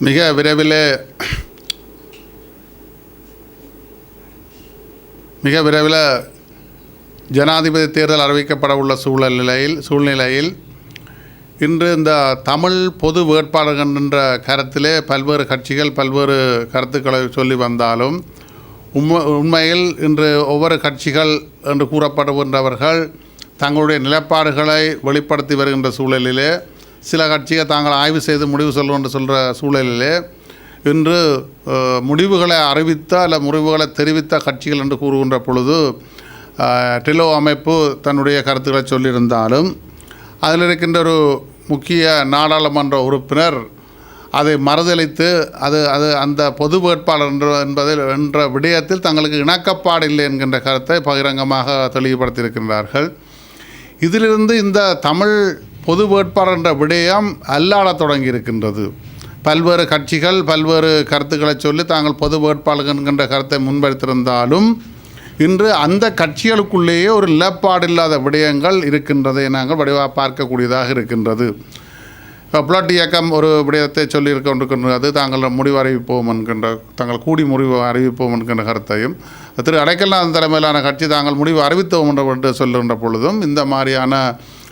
மிக விரைவில் மிக விரைவில் ஜனாதிபதி தேர்தல் அறிவிக்கப்பட உள்ள சூழல் நிலையில் சூழ்நிலையில் இன்று இந்த தமிழ் பொது வேட்பாளர்கள் என்ற கருத்திலே பல்வேறு கட்சிகள் பல்வேறு கருத்துக்களை சொல்லி வந்தாலும் உண்மை உண்மையில் இன்று ஒவ்வொரு கட்சிகள் என்று கூறப்படுகின்றவர்கள் தங்களுடைய நிலைப்பாடுகளை வெளிப்படுத்தி வருகின்ற சூழலிலே சில கட்சிகள் தாங்கள் ஆய்வு செய்து முடிவு சொல்லும் என்று சொல்கிற சூழலிலே இன்று முடிவுகளை அறிவித்த அல்ல முடிவுகளை தெரிவித்த கட்சிகள் என்று கூறுகின்ற பொழுது டிலோ அமைப்பு தன்னுடைய கருத்துக்களை சொல்லியிருந்தாலும் அதில் இருக்கின்ற ஒரு முக்கிய நாடாளுமன்ற உறுப்பினர் அதை மறுதளித்து அது அது அந்த பொது வேட்பாளர் என்ற என்பதில் என்ற விடயத்தில் தங்களுக்கு இணக்கப்பாடு இல்லை என்கின்ற கருத்தை பகிரங்கமாக தெளிவுபடுத்தியிருக்கின்றார்கள். இதிலிருந்து இந்த தமிழ் பொது வேட்பாளர் என்ற விடயம் அல்லாட தொடங்கி இருக்கின்றது பல்வேறு கட்சிகள் பல்வேறு கருத்துக்களை சொல்லி தாங்கள் பொது வேட்பாளர் என்கின்ற கருத்தை முன்வைத்திருந்தாலும் இன்று அந்த கட்சிகளுக்குள்ளேயே ஒரு நிலப்பாடு இல்லாத விடயங்கள் இருக்கின்றதை நாங்கள் வடிவாக பார்க்கக்கூடியதாக இருக்கின்றது. புலட் இயக்கம் ஒரு விடயத்தை சொல்லியிருக்க கொண்டிருக்கின்றது. தாங்கள் முடிவு அறிவிப்போம் என்கின்ற தாங்கள் கூடி முடிவு அறிவிப்போம் என்கின்ற கருத்தையும் திரு அடைக்கல்நாதன் தலைமையிலான கட்சி தாங்கள் முடிவு அறிவித்தோம் என்று என்று சொல்லுகின்ற பொழுதும் இந்த மாதிரியான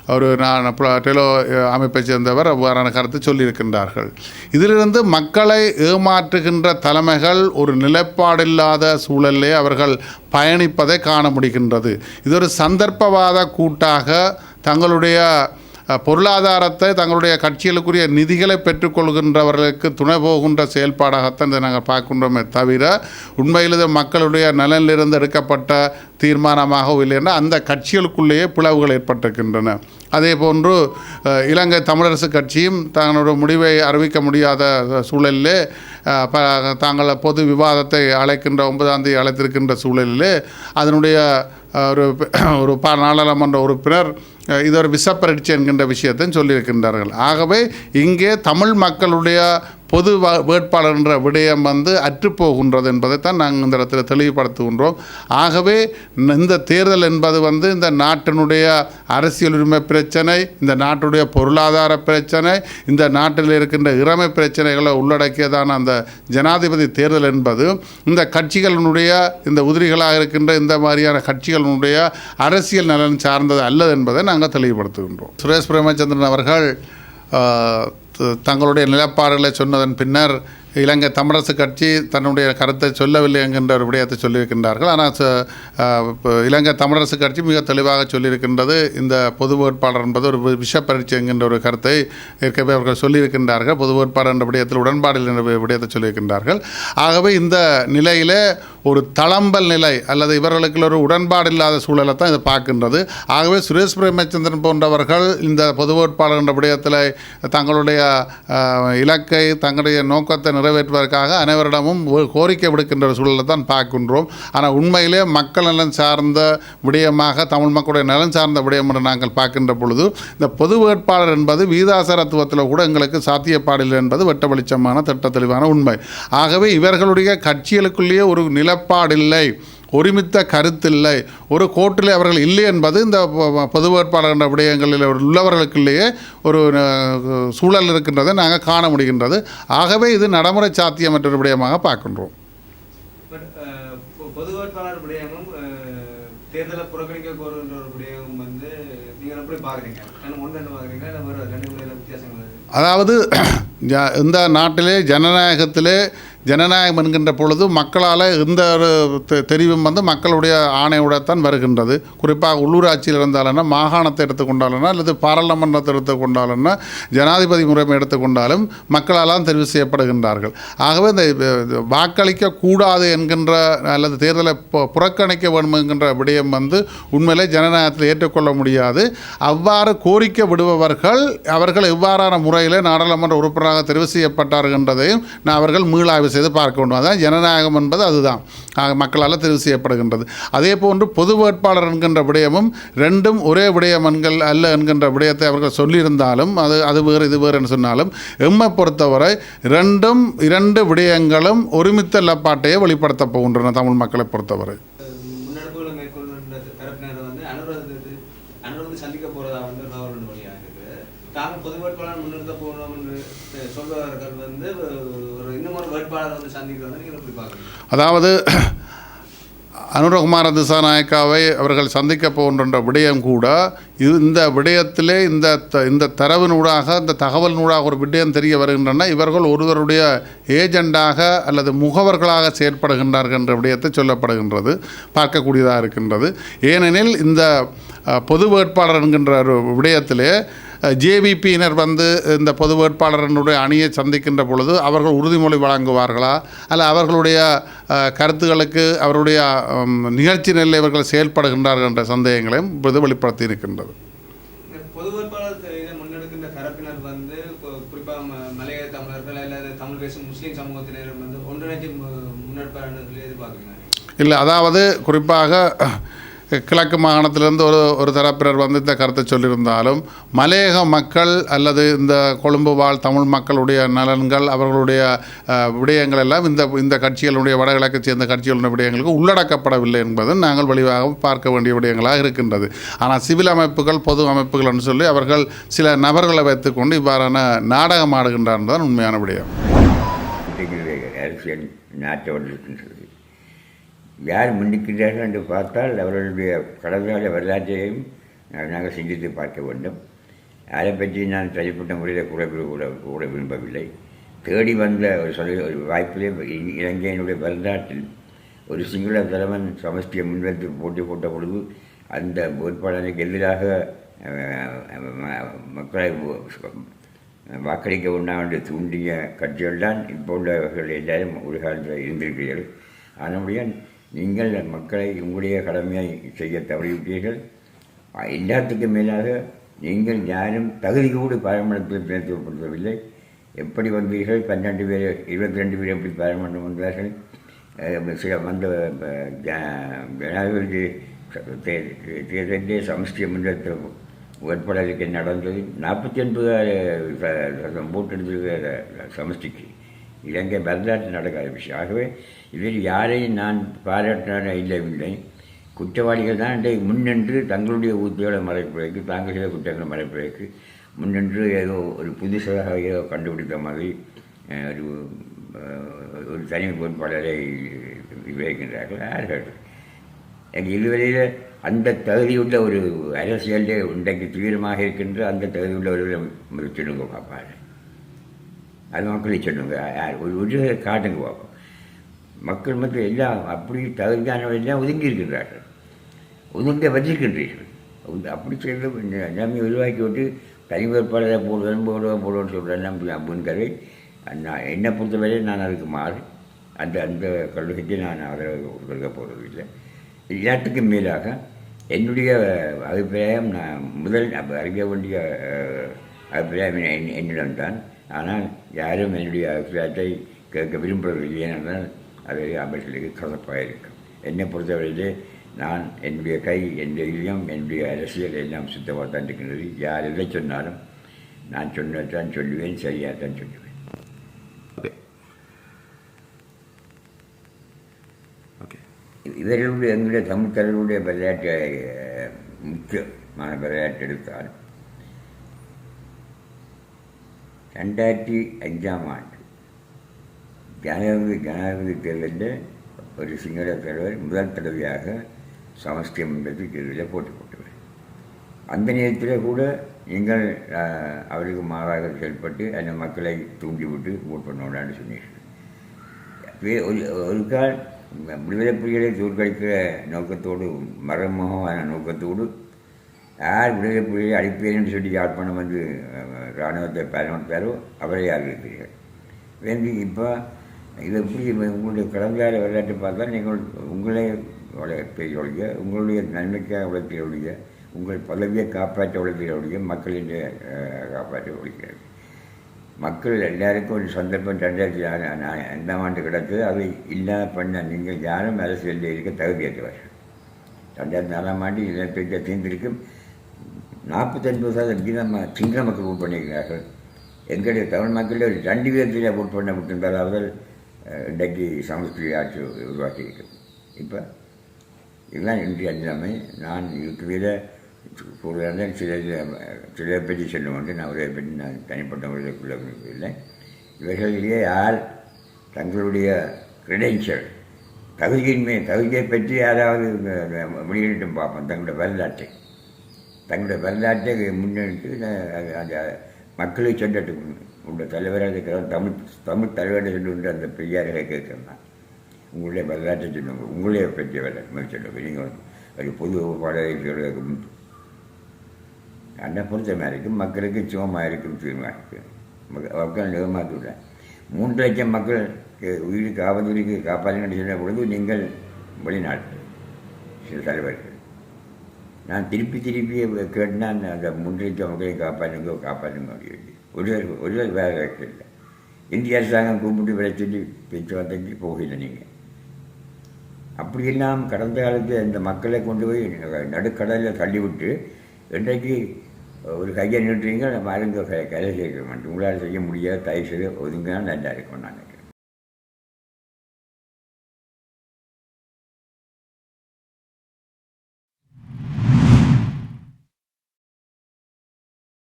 ஒரு நான் டெலோ அமைப்பைச் சேர்ந்தவர் அவ்வாறான கருத்தை சொல்லியிருக்கின்றார்கள். இதிலிருந்து மக்களை ஏமாற்றுகின்ற தலைமைகள் ஒரு நிலைப்பாடில்லாத சூழலிலே அவர்கள் பயணிப்பதை காண முடிகின்றது. இது ஒரு சந்தர்ப்பவாத கூட்டாக தங்களுடைய பொருளாதாரத்தை தங்களுடைய கட்சிகளுக்குரிய நிதிகளை பெற்றுக்கொள்கின்றவர்களுக்கு துணை போகின்ற செயல்பாடாகத்தான் இதை நாங்கள் பார்க்கின்றோமே தவிர உண்மையில் இது மக்களுடைய நலனிலிருந்து எடுக்கப்பட்ட தீர்மானமாக இல்லை என்றால் அந்த கட்சிகளுக்குள்ளேயே பிளவுகள் ஏற்பட்டிருக்கின்றன. அதே போன்று இலங்கை தமிழரசு கட்சியும் தங்களுடைய முடிவை அறிவிக்க முடியாத சூழலிலே ப- தாங்கள் பொது விவாதத்தை அழைக்கின்ற ஒன்பதாம் தேதி அழைத்திருக்கின்ற சூழலிலே அதனுடைய ஒரு ஒரு பா நாடாளுமன்ற உறுப்பினர் இது ஒரு விசப்பரட்சி என்கின்ற விஷயத்தையும் சொல்லியிருக்கின்றார்கள். ஆகவே இங்கே தமிழ் மக்களுடைய பொது வ- வேட்பாளர் என்ற விடயம் வந்து அற்றுப்போகின்றது என்பதைத்தான் நாங்கள் இந்த இடத்துல தெளிவுபடுத்துகின்றோம். ஆகவே இந்த தேர்தல் என்பது வந்து இந்த நாட்டினுடைய அரசியல் உரிமை பிரச்சனை இந்த நாட்டுடைய பொருளாதார பிரச்சனை இந்த நாட்டில் இருக்கின்ற இறமை பிரச்சனைகளை உள்ளடக்கியதான அந்த ஜனாதிபதி தேர்தல் என்பது இந்த கட்சிகளினுடைய இந்த உதிரிகளாக இருக்கின்ற இந்த மாதிரியான கட்சிகளினுடைய அரசியல் நலன் சார்ந்தது அல்லது என்பதை நாங்கள் தெளிவுபடுத்துகின்றோம். சுரேஷ் பிரேமச்சந்திரன் அவர்கள் தங்களுடைய நிலப்பாடுகளை சொன்னதன் பின்னர் இலங்கை தமிழரசு கட்சி தன்னுடைய கருத்தை சொல்லவில்லை என்கின்ற ஒரு விடயத்தை சொல்லியிருக்கின்றார்கள். ஆனால் ச- இப்போ இலங்கை தமிழரசு கட்சி மிக தெளிவாக சொல்லியிருக்கின்றது. இந்த பொது வேட்பாளர் என்பது ஒரு விஷ பரீட்சை என்கின்ற ஒரு கருத்தை ஏற்கனவே அவர்கள் சொல்லியிருக்கின்றார்கள். பொது வேட்பாளர் என்ற விடயத்தில் உடன்பாடு என்ற விடயத்தை சொல்லியிருக்கின்றார்கள். ஆகவே இந்த நிலையில் ஒரு தளம்பல் நிலை அல்லது இவர்களுக்கு ஒரு உடன்பாடு இல்லாத சூழலை தான் இதை பார்க்கின்றது. ஆகவே சுரேஷ் பிரேமச்சந்திரன் போன்றவர்கள் இந்த பொது வேட்பாளர் என்ற விடயத்தில் தங்களுடைய இலக்கை தங்களுடைய நோக்கத்தை நிறைவேற்றுவதற்காக அனைவரிடமும் ஒரு கோரிக்கை விடுக்கின்ற சூழலை தான் பார்க்கின்றோம். ஆனால் உண்மையிலே மக்கள் நலன் சார்ந்த விடயமாக தமிழ் மக்களுடைய நலன் சார்ந்த விடயம் என்று நாங்கள் பார்க்கின்ற பொழுது இந்த பொது வேட்பாளர் என்பது வீதாசரத்துவத்தில் கூட எங்களுக்கு சாத்தியப்பாடில்லை என்பது வெட்ட வெளிச்சமான திட்ட தெளிவான உண்மை. ஆகவே இவர்களுடைய கட்சிகளுக்குள்ளேயே ஒரு நிலப்பாடில்லை. ஒருமித்த கருத்தில்லை. ஒரு கோட்டில் அவர்கள் இல்லை என்பது இந்த பொது வேட்பாளர் விடயங்களில் உள்ளவர்களுக்குள்ளேயே ஒரு சூழல் இருக்கின்றதை நாங்கள் காண முடிகின்றது. ஆகவே இது நடைமுறை சாத்தியமற்ற ஒரு விடயமாக பார்க்கின்றோம். பொது வேட்பாளர் விடயமும் அஹ், தேர்தலை புறக்கணிக்க கோருகின்ற ஒரு விடயமும் வந்து நீங்கள் எப்படி பார்க்குறீங்க? ரெண்டு ஒன்று ரெண்டு பார்க்குறீங்களா? இல்லை வேறு ரெண்டு விதமான வித்தியாசங்கள் இருக்கு? அதாவது இந்த நாட்டிலே ஜனநாயகத்திலே ஜனநாயகம் என்கின்ற பொழுது மக்களால் இந்த ஒரு தெ- தெரிவும் வந்து மக்களுடைய ஆணையுடத்தான் வருகின்றது. குறிப்பாக உள்ளூராட்சியில் இருந்தாலும்னா மாகாணத்தை எடுத்துக்கொண்டாலும்னா அல்லது பாராளுமன்றத்தை எடுத்துக்கொண்டாலும்னா ஜனாதிபதி முறைமை எடுத்துக்கொண்டாலும் மக்களால் தெரிவு செய்யப்படுகின்றார்கள். ஆகவே இந்த வாக்களிக்க கூடாது என்கின்ற அல்லது தேர்தலை புறக்கணிக்க வேண்டும் என்கின்ற விடயம் வந்து உண்மையிலே ஜனநாயகத்தில் ஏற்றுக்கொள்ள முடியாது. அவ்வாறு கோரிக்கை விடுபவர்கள் அவர்கள் எவ்வாறான முறையில் நாடாளுமன்ற உறுப்பினராக தெரிவு செய்யப்பட்டார்கள் என்றதையும் நான் அவர்கள் மீளாய்வு செய்து பார்க்க வேண்டும் அதான் ஜனநாயகம் என்பது அதுதான். மக்களால் தெரிவு செய்யப்படுகின்றது. அதே போன்று பொது வேட்பாளர் என்கின்ற விடயமும் ரெண்டும் ஒரே விடயம் என்கள் அல்ல என்கின்ற விடயத்தை அவர்கள் சொல்லியிருந்தாலும் அது அது வேறு இது வேறு என்று சொன்னாலும் எம்மை பொறுத்தவரை ரெண்டும் இரண்டு விடயங்களும் ஒருமித்த நிலப்பாட்டையே வெளிப்படுத்தப் போகின்றன தமிழ் மக்களை பொறுத்தவரை. வந்து சந்திக்க வந்து தகவல் தாங்கள் பொது வேட்பாளர் முன்னிறுத்த போகணும் என்று சொல்பவர்கள் வந்து ஒரு இன்னும் ஒரு வேட்பாளர் வந்து சந்திக்கிறது நீங்கள் எப்படி பார்க்குறீங்க? அதாவது அனுரகுமார திசாநாயக்காவை அவர்கள் சந்திக்க போகின்ற விடயம் கூட இது இந்த விடயத்திலே இந்த த- இந்த தரவினூடாக இந்த தகவலினூடாக ஒரு விடயம் தெரிய வருகின்றன. இவர்கள் ஒருவருடைய ஏஜெண்டாக அல்லது முகவர்களாக செயற்படுகின்றார்கள் என்ற விடயத்தை சொல்லப்படுகின்றது பார்க்கக்கூடியதாக இருக்கின்றது. ஏனெனில் இந்த பொது வேட்பாளர் என்கின்ற ஒரு விடயத்திலே ஜேவிபியினர் வந்து இந்த பொது வேட்பாளரனுடைய அணியை சந்திக்கின்ற பொழுது அவர்கள் உறுதிமொழி வழங்குவார்களா? அல்ல அவர்களுடைய கருத்துக்களுக்கு அவருடைய நிகழ்ச்சி நிலையில் இவர்கள் செயல்படுகின்றார்கள் என்ற சந்தேகங்களையும் இப்போது வெளிப்படுத்தி இருக்கின்றது. பொது வேட்பாளர் இதை முன்னெடுக்கின்ற தரப்பினர் வந்து கு- குறிப்பா ம- மலைய தமிழர்கள் அல்லது தமிழ் பேசும் முஸ்லீம் சமூகத்தினர் வந்து ஒன்றிணைந்து மு- முன்னெடுப்பார்கள் எதிர்பார்க்குறீங்க இல்லை அதாவது குறிப்பாக கிழக்கு மாகாணத்திலிருந்து ஒரு ஒரு தரப்பினர் வந்து இந்த கருத்தை சொல்லியிருந்தாலும் மலையக மக்கள் அல்லது இந்த கொழும்பு வாழ் தமிழ் மக்களுடைய நலன்கள் அவர்களுடைய விடயங்கள் எல்லாம் இந்த இந்த கட்சிகளுடைய வடகிழக்கு சேர்ந்த கட்சிகளுடைய விடயங்களுக்கு உள்ளடக்கப்படவில்லை என்பது நாங்கள் வழிவாக பார்க்க வேண்டிய விடயங்களாக இருக்கின்றது. ஆனால் சிவில் அமைப்புகள் பொது அமைப்புகள் என்று சொல்லி அவர்கள் சில நபர்களை வைத்துக்கொண்டு இவ்வாறான நாடகம் ஆடுகின்றார் தான் உண்மையான விடயம். அரசியல் நாட்டோடு இருக்கின்றது. யார் முன்னிக்கிறார்கள் என்று பார்த்தால் அவர்களுடைய கடற்கால வரலாற்றையும் நாங்கள் சிந்தித்து பார்க்க வேண்டும். அதை பற்றி நான் தனிப்பட்ட முறையில் கூட கூட கூட விரும்பவில்லை. தேடி வந்த ஒரு சொல்ல ஒரு வாய்ப்பிலே இலங்கையினுடைய வரலாற்றில் ஒரு சிங்கள தலைவன் சமஷ்டியை முன்வைத்து போட்டி போட்ட பொழுது அந்த வேட்பாளருக்கு எதிராக மக்களை வாக்களிக்க உண்ணாமல் என்று தூண்டிய கட்சிகள் தான் இப்போ உள்ளவர்கள் எல்லாரும் ஒரு காலத்தில் இருந்திருக்கிறீர்கள். அதனுடைய நீங்கள் மக்களை உங்களுடைய கடமையை செய்ய தவறிவிட்டீர்கள். எல்லாத்துக்கும் மேலாக நீங்கள் யாரும் தகுதி கூட பாராளுமன்றத்தில் பிரதிநிதித்துவப்படுத்தவில்லை எப்படி வந்தீர்கள்? பன்னெண்டு பேர் இருபத்தி ரெண்டு பேர் எப்படி பாராளுமன்றம் வந்தார்கள்? சில வந்த ஜனாதிபதி தேர்தலே தேர்தலிலே மன்றத்தில் முன்னெடுத்த வேட்பாளருக்கு நடந்தது. நாற்பத்தி ஒன்பது சதம் போட்டெடுத்த சமஷ்டிக்கு. இலங்கை வரலாற்று நடக்காத விஷயம் ஆகவே இதில் யாரையும் நான் பாராட்டின இல்லவில்லை குற்றவாளிகள் தான் இன்றைக்கு முன்னின்று தங்களுடைய உத்தியோக மறைப்பதற்கு தாங்கள் செய்த குற்றங்களை மறைப்பதற்கு முன்னின்று ஏதோ ஒரு புதுசாக ஏதோ கண்டுபிடித்த மாதிரி ஒரு ஒரு தனி பொறுப்பாளரை விவேகின்றார்கள் யார்கள் எனக்கு இதுவரையில் அந்த தகுதியுள்ள ஒரு அரசியலே இன்றைக்கு தீவிரமாக இருக்கின்ற அந்த தகுதியுள்ள ஒரு திரும்ப பார்ப்பாரு அது மக்களை சொல்லுங்க. யார்? ஒரு ஒரு காட்டுங்க பார்ப்போம் மக்கள் மட்டும் எல்லாம் அப்படி தகுதியானவர்கள் எல்லாம் ஒதுங்கி இருக்கின்றார்கள். ஒதுங்க வச்சிருக்கின்றீர்கள். அப்படி செய்து எல்லாமே உருவாக்கி விட்டு தனி வேட்பாளரை போடுவேன் போடுவேன் போடுவேன்னு சொல்கிறேன் நம்பி அப்படிங்கிறதை நான் என்னை பொறுத்தவரை நான் அதுக்கு மாறு. அந்த அந்த கல்லூரிக்கு நான் ஆதரவு கொடுக்க போகிறதில்லை எல்லாத்துக்கும் மேலாக என்னுடைய அபிப்பிராயம் நான் முதல் அறிய வேண்டிய அபிப்பிராயம் என்னிடம்தான் ஆனால் யாரும் என்னுடைய அபிப்பிராயத்தை கேட்க விரும்புவதில்லை ஏனென்றால் அது அவர்களுக்கு கசப்பாக இருக்கும் என்னை பொறுத்தவரையிலே நான் என்னுடைய கை என்னுடைய இதயம் என்னுடைய அரசியல் எல்லாம் சுத்தமாக தான் இருக்கின்றது. யார் எதை சொன்னாலும் நான் சொன்னதான் சொல்லுவேன் சரியாக தான் சொல்லுவேன். ஓகே. இவர்களுடைய எங்களுடைய தமிழ் தலைவருடைய விளையாட்டை முக்கியமான விளையாட்டு எடுத்தால் ரெண்டாயிரத்தி அஞ்சாம் ஆண்டு ஜனாதிபதி ஜனாதிபதி தேர்தலில் ஒரு சிங்கள தலைவர் முதல் தடவையாக சமஸ்டி மன்றத்தில் தேர்தலில் போட்டி போட்டவர் அந்த நேரத்தில் கூட நீங்கள் அவருக்கு மாறாக செயல்பட்டு அந்த மக்களை தூண்டிவிட்டு ஓட் பண்ணோடான்னு சொன்னீர்கள் ஒரு ஒரு கால் விடுதலை புலிகளை தோற்கடிக்கிற நோக்கத்தோடு மறைமுகமான நோக்கத்தோடு யார் விடுதலை புலிகளை அழிப்பேன்னு சொல்லி யாழ்ப்பாணம் வந்து இராணுவத்தை பயன்படுத்தாரோ அவரை அறிவிப்பீர்கள் வேண்டி இப்போ இது எப்படி உங்களுடைய கடந்தார விளையாட்டு பார்த்தா நீங்கள் உங்களை உழைப்பீர்களுடைய உங்களுடைய நன்மைக்காக உழைப்பீர்களுடைய உங்கள் பதவியை காப்பாற்ற உழைப்பீர்களுடைய மக்களின் காப்பாற்ற உழைக்கிறது மக்கள் எல்லாருக்கும் ஒரு சந்தர்ப்பம் ரெண்டாயிரத்தி ஆறு நா- ஐந்தாம் ஆண்டு கிடக்குது அதை இல்லாத பண்ண நீங்கள் யாரும் அரசியலில் இருக்க தகுதியற்றவர் ரெண்டாயிரத்தி நாலாம் ஆண்டு இழப்பீட்டை தீர்ந்திருக்கும். நாற்பத்தொன்பது சதவீதம் வீதம் சிங்கள மக்கள் ஓட் பண்ணியிருக்கிறார்கள். எங்களுடைய தமிழ் மக்களில் ஒரு ரெண்டு விதத்தில் ஓட் பண்ண விட்டிருந்தால் அவர்கள் அஹ், இன்றைக்கு சமஸ்கிருதி ஆட்சி உருவாக்கி இப்போ இதெல்லாம் இன்றைய நிலைமை. நான் இருக்கிற கூடுதலாக சில சில பற்றி சொல்லுவோம் நான் அவரை பற்றி நான் தனிப்பட்ட முறையில் கொள்ள இல்லை இவர்களிலேயே யார் தங்களுடைய கிரெடென்ஷியல் தகுதியின்மை தகுதியை பற்றி யாராவது வெளியிட்டும் பார்ப்போம் தங்களுடைய வரலாற்றை. தங்களுடைய வரலாற்றை முன்னெடுத்து அது- அந்த மக்களை சென்றதுக்கு உங்களுடைய தலைவராக இருக்கிற தமிழ் தமிழ் தலைவராக சொல்லுகின்ற அந்த பெரியார்களை கேட்கிறேன் உங்களுடைய வரலாற்றை சொல்லுங்க உங்களே பற்றிய வரலாறு சொல்லுங்க நீங்கள் ஒரு பொது பாடல்களுக்கு என்னை பொறுத்த இருக்கும் மக்களுக்கு சுகமாக இருக்கும் தீர்மானிக்கும் மக்கள் விட மூன்று லட்சம் மக்கள் உயிருக்கு ஆபத்துக்கு காப்பாற்றுங்கன்னு சொன்ன பொழுது நீங்கள் வெளிநாட்டு சில தலைவர்கள் நான் திருப்பி திருப்பி கேட்டேன் அந்த மூன்று லட்சம் மக்களை காப்பாற்றுங்க காப்பாற்றுங்க அப்படின்னு. ஒருவர் ஒருவர் வேலை இல்லை இந்திய அரசாங்கம் கூப்பிட்டு வர சொல்லி பேச்சுவார்த்தைக்கு போகல நீங்கள் அப்படியெல்லாம் கடந்த காலத்தில் இந்த மக்களை கொண்டு போய் நடுக்கடலில் தள்ளிவிட்டு இன்றைக்கு ஒரு கையை நின்றுறீங்க நம்ம அருங்க கையில் சேர்க்க மாட்டேன் உங்களால் செய்ய முடியாது தயவு செய்து ஒதுங்க நல்லா இருக்கும் நாங்கள்.